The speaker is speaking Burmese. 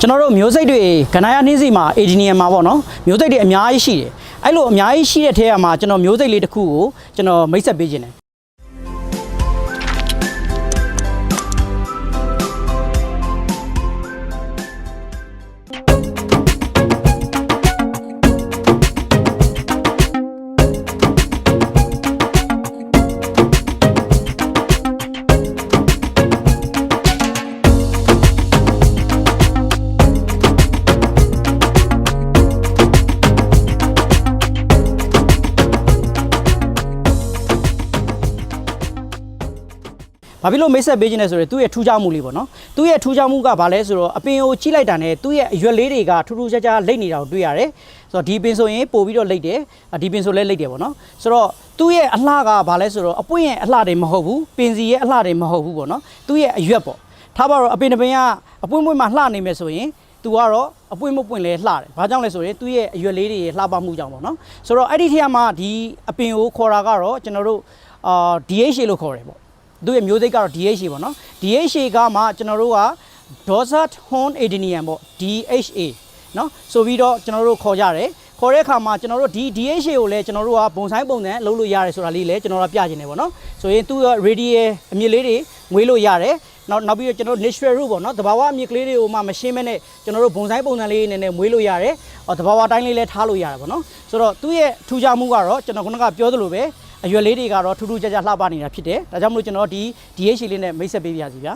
ကျွန်တော်တို့မျိုးစိတ်တွေကနာရနှင်းစီမှာအေဂျီနီယံမှာပေါ့နော်မျိုးစိတ်တွေအများကြီးရှိတယ်အဲ့လိုအများကြီးရှိတဲ့ထဲမှာကျွန်တော်မျိုးစိတ်လေးတစ်ခုကိုကျွန်တော်မိတ်ဆက်ပေးခြင်းတယ် ဘာဖြစ်လို့မိတ်ဆက်ပေးခြင်းလဲဆိုတော့သူ့ရဲ့ထူးခြားမှုလေးပေါ့နော်သူ့ရဲ့ထူးခြားမှုကဘာလဲဆိုတော့အပင်ကိုကြီးလိုက်တာနဲ့သူ့ရဲ့အရွက်လေးတွေကထူးထူးခြားခြားလိမ့်နေတာကိုတွေ့ရတယ်ဆိုတော့ဒီပင်ဆိုရင်ပို့ပြီးတော့လိမ့်တယ်အဒီပင်ဆိုလဲလိမ့်တယ်ပေါ့နော်ဆိုတော့သူ့ရဲ့အလှကဘာလဲဆိုတော့အပွင့်ရဲ့အလှတွေမဟုတ်ဘူးပင်စီရဲ့အလှတွေမဟုတ်ဘူးပေါ့နော်သူ့ရဲ့အရွက်ပေါ့ထားပါတော့အပင်တစ်ပင်ကအပွင့်ပွင့်မှလှနေမယ်ဆိုရင်သူကတော့အပွင့်မပွင့်လဲလှတယ်။ဘာကြောင့်လဲဆိုရင်သူ့ရဲ့အရွက်လေးတွေရဲ့လှပမှုကြောင့်ပေါ့နော်။ဆိုတော့အဲ့ဒီထက်မှာဒီအပင်ကိုခေါ်တာကတော့ကျွန်တော်တို့အာ DHA လို့ခေါ်တယ်ပေါ့။ သူ့ရဲ့မျိုးစိတ်ကတော့ DHA ပေါ့နော် DHA ကမှကျွန်တော်တို့က Dorsat Horn Adenium ပေါ့ DHA နော်ဆိုပြီးတော့ကျွန်တော်တို့ခေါ်ကြတယ်ခေါ်တဲ့အခါမှာကျွန်တော်တို့ဒီ DHA ကိုလည်းကျွန်တော်တို့ကပုံဆိုင်ပုံစံလုပ်လို့ရတယ်ဆိုတာလေးလည်းကျွန်တော်တို့ပြချင်တယ်ပေါ့နော်ဆိုရင်သူ့ radial အမြစ်လေးတွေငွေလို့ရတယ်နောက်နောက်ပြီးတော့ကျွန်တော် natural root ပေါ့နော်တဘာဝအမြစ်ကလေးတွေကိုမှမရှင်းမနဲ့ကျွန်တော်တို့ဘုံဆိုင်ပုံစံလေးနည်းနည်းမွေးလို့ရတယ်။တဘာဝတိုင်းလေးလည်းထားလို့ရတယ်ပေါ့နော်။ဆိုတော့သူ့ရဲ့ထူးခြားမှုကတော့ကျွန်တော်ခုနကပြောသလိုပဲ အရွယ်လေးတွေကတော့ထူးထူးခြားခြားလှပနေတာဖြစ်တယ်ဒါကြောင့်မလို့ကျွန်တော်ဒီ DHA လေးနဲ့မိတ်ဆက်ပေးပါရစီဗျာ